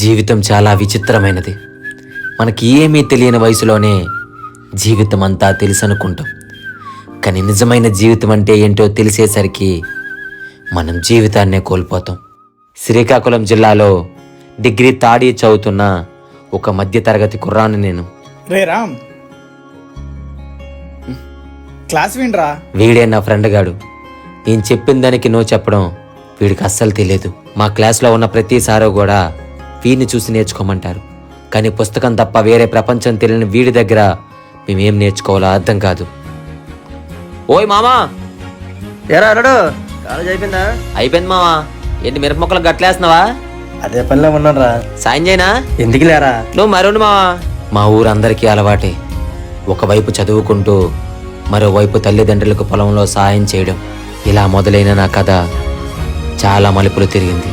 జీవితం చాలా విచిత్రమైనది. మనకి ఏమీ తెలియని వయసులోనే జీవితం అంతా తెలుసు అనుకుంటాం కానీ నిజమైన జీవితం అంటే ఏంటో తెలిసేసరికి మనం జీవితాన్నే కోల్పోతాం. శ్రీకాకుళం జిల్లాలో డిగ్రీ ఇయర్ చదువుతున్న ఒక మధ్యతరగతి కుర్రాన్ని నేను. రే రామ్. క్లాస్ వినరా? వీడే నా ఫ్రెండ్ గాడు. నేను చెప్పిన దానికి నో చెప్పడం వీడికి అస్సలు తెలియదు. మా క్లాస్లో ఉన్న ప్రతి సారు కూడా వీడిని చూసి నేర్చుకోమంటారు. కానీ పుస్తకం తప్ప వేరే ప్రపంచం తెలియని వీడి దగ్గర మేమేం నేర్చుకోవాలో అర్థం కాదు. ఓయ్ మామా! ఏరా అల్లుడు కాలేజ్ అయిపోయిందా? అయిపోయింది మామా. ఏంటి మిరప మొక్కలు గట్లేస్తున్నావా? అదే పనిలో ఉన్నాను రా సాయం చేయనా? ఎందుకు లేరా? నువ్వు మరుండు మావా మా ఊరందరికీ అలవాటే. ఒకవైపు చదువుకుంటూ మరోవైపు తల్లిదండ్రులకు పొలంలో సాయం చేయడం. ఇలా మొదలైన నా కథ చాలా మలుపులు తిరిగింది.